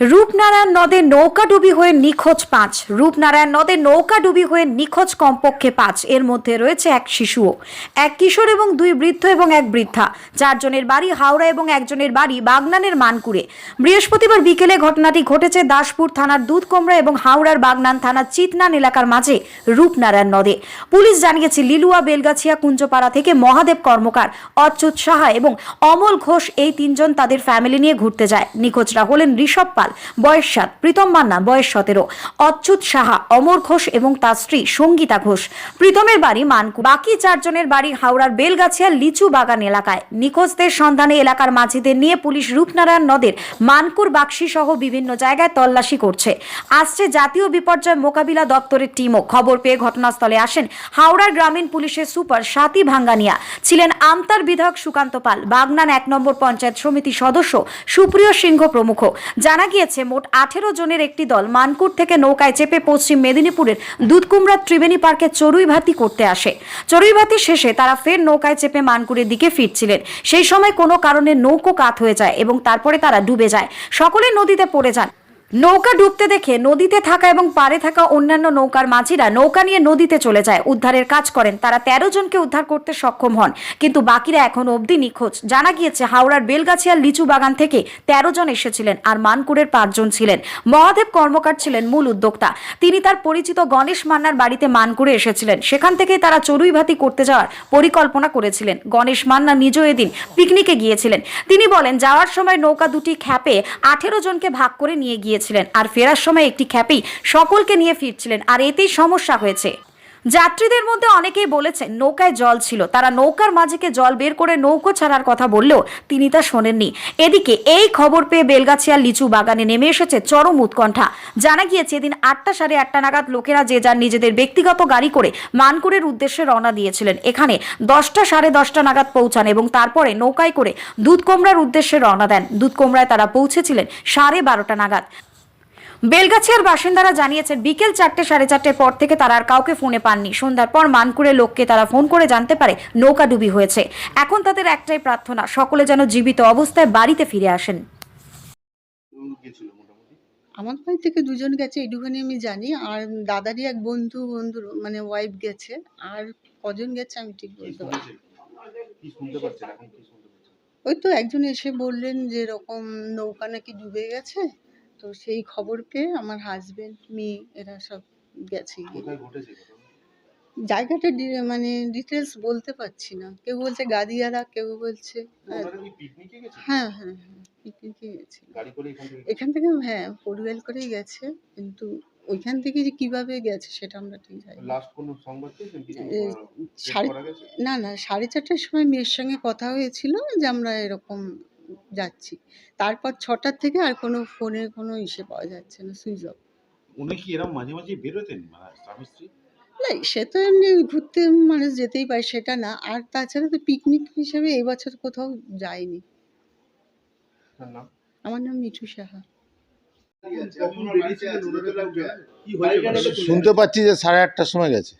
রূপনারায়ণ নদে নৌকাডুবি হয়ে নিখোঁজ পাঁচ। রূপনারায়ণ নদে নৌকাডুবি হয়ে নিখোঁজ কমপক্ষে পাঁচ। এর মধ্যে রয়েছে এক শিশুও। এক কিশোর এবং দুই বৃদ্ধ এবং এক বৃদ্ধা। চারজনের বাড়ি হাওড়া এবং একজনের বাড়ি বাগনানের মানকুড়ে। বৃহস্পতিবার বিকেলে ঘটনাটি ঘটেছে দাসপুর থানার দুধকোমরা এবং হাওড়ার বাগনান থানার চিতনান এলাকার মাঝে রূপনারায়ণ নদে। পুলিশ জানিয়েছে, লিলুয়া, বেলগাছিয়া, কুঞ্জপাড়া থেকে মহাদেব কর্মকার, অচ্যুত সাহা এবং অমল ঘোষ এই তিনজন তাদের ফ্যামিলি নিয়ে ঘুরতে যায়। নিখোঁজরা হলেন ঋষভ পাল। বয়স সাত, প্রীতম মান্না, বয়স সতেরো। অচ্যুত সাহা, অমর ঘোষ এবং তার স্ত্রী সঙ্গীতা ঘোষ। প্রীতমের বাড়ি মানকু বাকি চারজনের বাড়ি হাওড়ার বেলগাছিয়া লিচু বাগান এলাকায়। নিখোঁজদের সন্ধানে এলাকার মাঝিদের নিয়ে পুলিশ রূপনারায়ণ নদের মানকুর বাক্সি সহ বিভিন্ন জায়গায় তল্লাশি করছে। আসছে জাতীয় বিপর্যয় মোকাবিলা দপ্তরের টিমও। খবর পেয়ে ঘটনাস্থলে আসেন হাওড়ার গ্রামীণ পুলিশের সুপার সাথী ভাঙ্গানিয়া। ছিলেন আমতার বিধায়ক সুকান্ত পাল। বাগনান এক নম্বর পঞ্চায়েত সমিতি সদস্য সুপ্রিয় সিংহ প্রমুখ। জানা গিয়েছে মোট আঠেরো জনের একটি দল। মানকুর থেকে নৌকায় চেপে পশ্চিম মেদিনীপুরের দুধকুমড়া ত্রিবেণী পার্কে চড়ুইভাতি করতে আসে। চড়ুইভাতি শেষে তারা ফের নৌকায় চেপে মানকুরের দিকে ফিরছিলেন। সেই সময় কোনো কারণে নৌকো কাত হয়ে যায় এবং তারপরে তারা ডুবে যায়। সকলে নদীতে পড়ে যান। নৌকা ডুবতে দেখে নদীতে থাকা এবং পাড়ে থাকা অন্যান্য নৌকার মাঝিরা নৌকা নিয়ে নদীতে চলে যায়। উদ্ধারের কাজ করেন। তারা তেরো জনকে উদ্ধার করতে সক্ষম হন। কিন্তু বাকিরা এখন অবধি নিখোঁজ। জানা গিয়েছে, হাওড়ার বেলগাছিয়ার লিচু বাগান থেকে তেরো জন এসেছিলেন আর মানকুরের পাঁচজন ছিলেন। মহাদেব কর্মকার ছিলেন মূল উদ্যোক্তা। তিনি তার পরিচিত গণেশ মান্নার বাড়িতে মানকুরে এসেছিলেন। সেখান থেকেই তারা চড়ুইভাতি করতে যাওয়ার পরিকল্পনা করেছিলেন। গণেশ মান্না নিজেও এদিন পিকনিকে গিয়েছিলেন। তিনি বলেন, যাওয়ার সময় নৌকা দুটি খ্যাপে আঠেরো জনকে ভাগ করে নিয়ে গিয়েছিলেন আর ফেরার সময় একটি খ্যাপেই সকলকে নিয়ে ফিরছিলেন আর এতেই সমস্যা হয়েছে। যাত্রীদের মধ্যে অনেকেই বলেছেন, নৌকায় জল ছিল। তারা নৌকার মাঝিকে জল বের করে নৌকো ছাড়ার কথা বললেও তিনি তা শোনেননি। এদিকে এই খবর পেয়ে বেলগাছিয়া লিচু বাগানে নেমে এসেছে চরম উৎকণ্ঠা। জানা গিয়েছে, এদিন আটটা সাড়ে আটটা নাগাদ লোকেরা যে যার নিজেদের ব্যক্তিগত গাড়ি করে মানকুরের উদ্দেশ্যে রওনা দিয়েছিলেন। এখানে দশটা সাড়ে দশটা নাগাদ পৌঁছান এবং তারপরে নৌকায় করে দুধকোমরার উদ্দেশ্যে রওনা দেন। দুধকোমরায় তারা পৌঁছেছিলেন সাড়ে বারোটা নাগাদ। বেলগাছিয়ার বাসিন্দারা জানিয়েছেন, বিকেল চারটে সাড়ে চারটের পর থেকে তারা আর কাউকে ফোনে পাননি। সন্ধ্যার পর মানকুড়ে লোককে তারা ফোন করে জানতে পারে নৌকা ডুবি হয়েছে। এখন তাদের একটাই প্রার্থনা, সকলে যেন জীবিত অবস্থায় বাড়িতে ফিরে আসেন। আমার বাড়ি থেকে দুজন গেছে এইটুখানি আমি জানি। আর দাদারই এক বন্ধু, বন্ধুর মানে ওয়াইফ গেছে। আর কজন গেছে আমি ঠিক বলতে পারছি ওই তো একজন এসে বললেন যে এরকম নৌকা নাকি ডুবে গেছে। তো সেই খবর পেয়ে আমার হাজবেন্ড মেয়ে এরা সব গেছে গিয়ে। জায়গাটা মানে ডিটেলস বলতে পারছি না। কেউ বলছে গাদিয়ারা কেউ বলছে গেছে? হ্যাঁ হ্যাঁ হ্যাঁ পিকনিকে গাড়ি এখান থেকে হ্যাঁ পরিবার করেই গেছে। কিন্তু ওইখান থেকে যে কীভাবে গেছে সেটা আমরা ঠিক জানি সাড়ে না না সাড়ে চারটার সময় মেয়ের সঙ্গে কথা হয়েছিল যে আমরা এরকম যাচ্ছি। তারপর ছটার থেকে আর কোনো ফোনে কোনো ইসে পাওয়া যাচ্ছে না সুইচ অফ। উনি কি এরকম মাঝে মাঝে বেরোতেন মানে স্বামী স্ত্রী? না সে তো এমনি ঘুরতে মানুষ যেতেই পারে সেটা না। আর তাছাড়া তো পিকনিক হিসেবে এই বছর কোথাও যায়নি। তার নাম আমার নাম মিঠু সাহা। শুনতে পাচ্ছি যে সাড়ে আটটার সময় গেছে।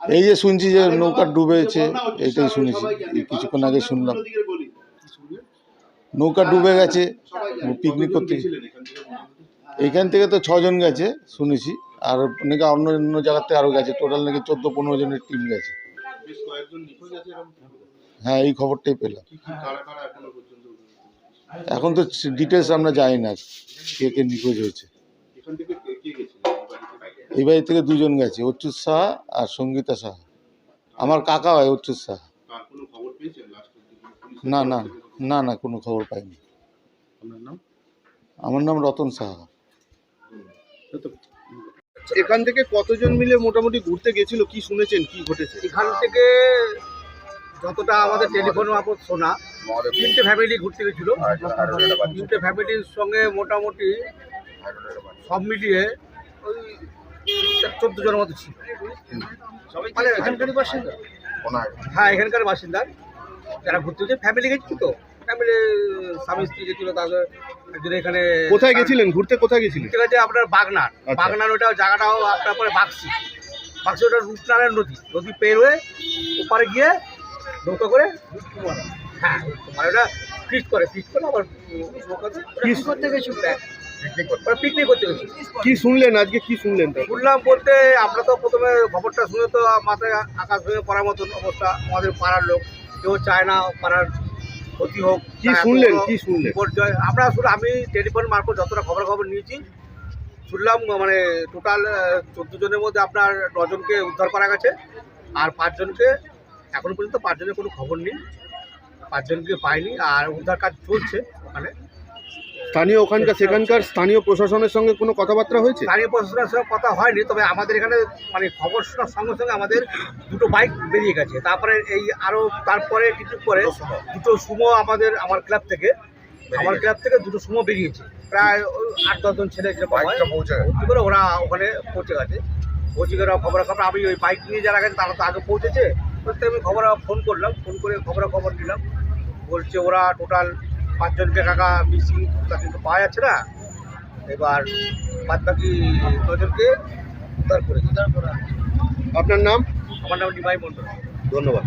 এই যে শুনছি যে নৌকা ডুবেছে এইটাই শুনেছি। কিছুক্ষণ আগে শুনলাম? নৌকা ডুবে গেছে পিকনিক করতে। এখান থেকে তো ছজন গেছে, শুনেছি। আর নাকি অন্য অন্য জায়গা থেকে আরও গেছে। টোটাল নাকি চোদ্দ পনেরো জনের টিম গেছে। হ্যাঁ এই খবরটাই পেলাম। এখনও তো ডিটেলস আমরা জানি না কে কে নিখোঁজ হয়েছে। এই বাড়ি থেকে? দুজন গেছে, অচ্যুত সাহা আর সঙ্গীতা সাহা। আমার কাকা হয় অচ্যুত সাহা। না না। না না কোনো খবর পাইনি। আপনার নাম? আমার নাম রতন সাহা। এখান থেকে কতজন মিলে মোটামুটি ঘুরতে গেছিল কি শুনেছেন কি ঘটেছে? এখান থেকে যতটা আমাদের টেলিফোন মারফত শোনা তিনটে ফ্যামিলি ঘুরতে গেছিল। তিনটে ফ্যামিলির সঙ্গে মোটামুটি সব মিলিয়ে ওই চোদ্দ জনের মতো ছিল। মানে এখানকারই বাসিন্দা? হ্যাঁ এখানকার বাসিন্দা। যারা ঘুরতে গেছে ফ্যামিলি গেছিল তো। ফ্যামিলি স্বামী স্ত্রী গেছিল তাদের একজন এখানে কোথায় গেছিলেন? ঘুরতে কোথায় গেছিলেন? ঠিক আছে আপনার বাগনার। আচ্ছা। বাগনার ওটা জায়গাটাও আপনার পরে বাক্সি বাক্সি ওটা রূপনারায়ণ নদী। নদী পের হয়ে ওপারে গিয়ে নৌকা করে হ্যাঁ মানে ওটা ফিস্ট করে। ফিস্ট করে আবার করতে গেছিল। পিকনিক করতে গেছিল। কি শুনলেন আজকে? কি শুনলেন শুনলাম বলতে আমরা তো প্রথমে খবরটা শুনে তো মাথায় আকাশ ভেঙে পড়ার মতন অবস্থা। আমাদের পাড়ার লোক। কেউ চায় না পাড়ার ক্ষতি হোক কি শুনলেন কি শুনলেন? বিপর্যয়। আমরা আসলে আমি টেলিফোন মারফত যতটা খবর খবর নিয়েছি শুনলাম মানে টোটাল চোদ্দ জনের মধ্যে আপনার নজনকে উদ্ধার করা গেছে আর পাঁচজনকে এখন পর্যন্ত পাঁচজনের কোনো খবর নেই পাঁচজনকে পাইনি আর উদ্ধার কাজ চলছে ওখানে। স্থানীয় ওখানকার সেখানকার স্থানীয় প্রশাসনের সঙ্গে কোনো কথাবার্তা হয়েছে? স্থানীয় প্রশাসনের সঙ্গে কথা হয়নি তবে আমাদের এখানে মানে খবর শোনার সঙ্গে সঙ্গে আমাদের দুটো বাইক বেরিয়ে গেছে। তারপরে এই আরও তারপরে কিছু পরে দুটো সুমো। আমাদের আমার ক্লাব থেকে আমার ক্লাব থেকে দুটো সুমো বেরিয়েছে। প্রায় ওই আট দশজন ছেলে ভর্তি করে ওরা ওখানে পৌঁছে গেছে। পৌঁছে গেলে খবর খবর আমি ওই বাইক নিয়ে যারা গেছে তারা তো আগে পৌঁছেছে। আমি খবর ফোন করলাম ফোন করে খবর খবর নিলাম। বলছে ওরা টোটাল পাঁচজনকে কাকা মিসিং তা কিন্তু পাওয়া যাচ্ছে না। এবার বাদ বাকি ছজনকে উদ্ধার করে। আপনার নাম? আমার নাম ডিমাই মন্ডল ধন্যবাদ।